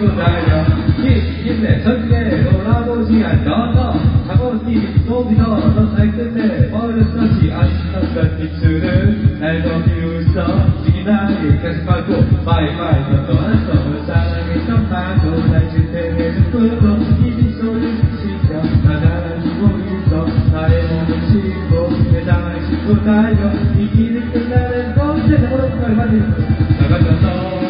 짚고 달려 힘내 전개로 나보지 않아 작업이 속에서 넌살 끝에 버릇없이 아쉽던가 빛을 날더 비웃어 지기다니 계속 받고 바이바이 넌또한 썸을 사랑해 썸만도 날 실패해줄 뿐로 이미 소리 시켜 나가라지고 있어 나의 몸을 싣고 대장을 싣고 달려 이 길이 끝나는 곳에 오른발 발이 나가면서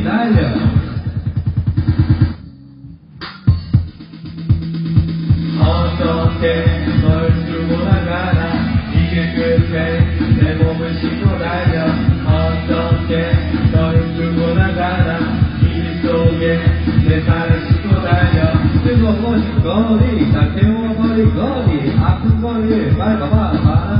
몸이 달려. 어떻게 널 두고 나가나? 이게 끝에 내 몸을 싣고 달려. 어떻게 널 두고 나가나? 이 속에 내 살을 싣고 달려. 뜨거워진 거리 다 태워버린 거리. 아픈 더 불어봐